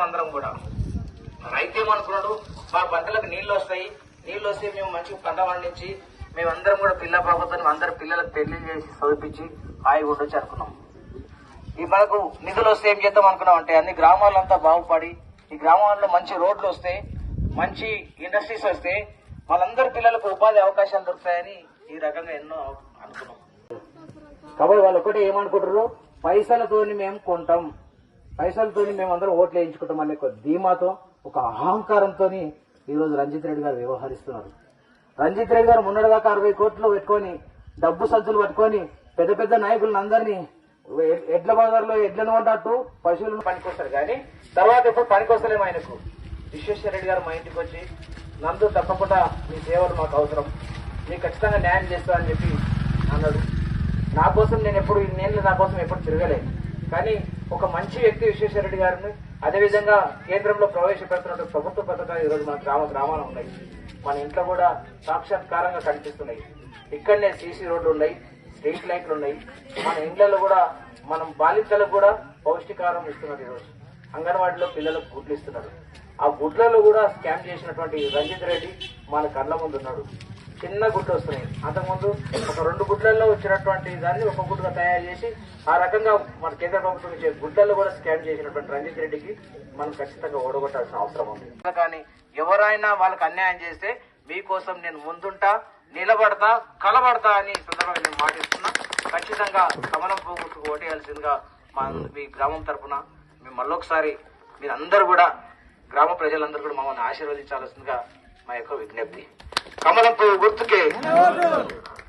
అనుకున్నాం అందరం కూడా. రైతు ఏమనుకున్నాడు? మా పంటలకు నీళ్ళు వస్తాయి. నీళ్ళు వస్తే మేము మంచి పంట పండించి మేమందరం కూడా పిల్ల ప్రభుత్వం అందరు పిల్లలకు పెళ్ళి చేసి చదివించి హాయి ఉండొచ్చు అనుకున్నాం. ఈ మనకు నిధులు వస్తే ఏం చేద్దాం అనుకున్నాం అంటే అన్ని గ్రామాలంతా బాగుపడి ఈ గ్రామాల్లో మంచి రోడ్లు వస్తే మంచి ఇండస్ట్రీస్ వస్తే వాళ్ళందరు పిల్లలకు ఉపాధి అవకాశాలు దొరుకుతాయని ఈ రకంగా ఎన్నో అనుకున్నాం. కాబట్టి వాళ్ళు ఒకటి ఏమనుకుంటారు? పైసలతోని మేము కొంటాం. పైసలతోని మేము అందరం ఓట్లు వేయించుకుంటాం అనే ఒక ధీమాతో ఒక అహంకారంతో ఈరోజు రంజిత్ రెడ్డి గారు వ్యవహరిస్తున్నారు. రంజిత్ రెడ్డి గారు మొన్నటిదాకా అరవై కోట్లు పెట్టుకొని డబ్బు సంచులు పట్టుకొని పెద్ద పెద్ద నాయకులను అందరినీ ఎడ్ల బజార్లో ఎడ్లను పడ్డట్టు పశువులను పనికొస్తారు. కానీ తర్వాత ఎప్పుడు పనికొస్తలేము ఆయనకు. విశ్వేశ్వర రెడ్డి గారు మా ఇంటికి వచ్చి నందు తప్పకుండా మీ సేవలు మాకు అవసరం. మీకు ఖచ్చితంగా న్యాయం చేస్తా అని చెప్పి అన్నాడు. నా కోసం నేను ఎప్పుడు నేను నా కోసం ఎప్పుడు తిరగలేదు. కానీ ఒక మంచి వ్యక్తి విశ్వేశ్వరరెడ్డి గారిని అదేవిధంగా కేంద్రంలో ప్రవేశపెడుతున్న ప్రభుత్వ పథకాలు ఈరోజు మన గ్రామ గ్రామాలు ఉన్నాయి. మన ఇంట్లో కూడా సాక్షాత్కారంగా కనిపిస్తున్నాయి. ఇక్కడనే సీసీ రోడ్లు ఉన్నాయి స్ట్రీట్ లైట్లు ఉన్నాయి. మన ఇండ్లలో కూడా మనం బాలింతలకు కూడా పౌష్టికారం ఇస్తున్నారు ఈరోజు. అంగన్వాడీలో పిల్లలకు గుడ్లు ఇస్తున్నారు. ఆ గుడ్లలో కూడా స్కామ్ చేసినటువంటి రంజిత్ రెడ్డి మన కళ్ళ ముందు ఉన్నాడు. చిన్న గుడ్లు వస్తున్నాయి. అంతకుముందు ఒక రెండు గుడ్లలో వచ్చినటువంటి దాన్ని ఒక గుడ్డుగా తయారు చేసి ఆ రకంగా మన కేంద్ర ప్రభుత్వం ఇచ్చే గుడ్లలో కూడా స్కామ్ చేసినటువంటి రంజిత్ రెడ్డికి మనం ఖచ్చితంగా ఓడగొట్టాల్సిన అవసరం ఉంది. కానీ ఎవరైనా వాళ్ళకి అన్యాయం చేస్తే మీకోసం నేను ముందుంటా నిలబడతా కలబడతా అని సందర్భంగా నేను మాటిస్తున్నా. ఖచ్చితంగా కమలం పువ్వుకు ఓటేయాల్సిందిగా మా మీ గ్రామం తరపున మేము మళ్ళొకసారి మీరందరూ కూడా గ్రామ ప్రజలందరూ కూడా మమ్మల్ని ఆశీర్వదించాల్సిందిగా మా యొక్క విజ్ఞప్తి. కమలం పువ్వు గుర్తుకే.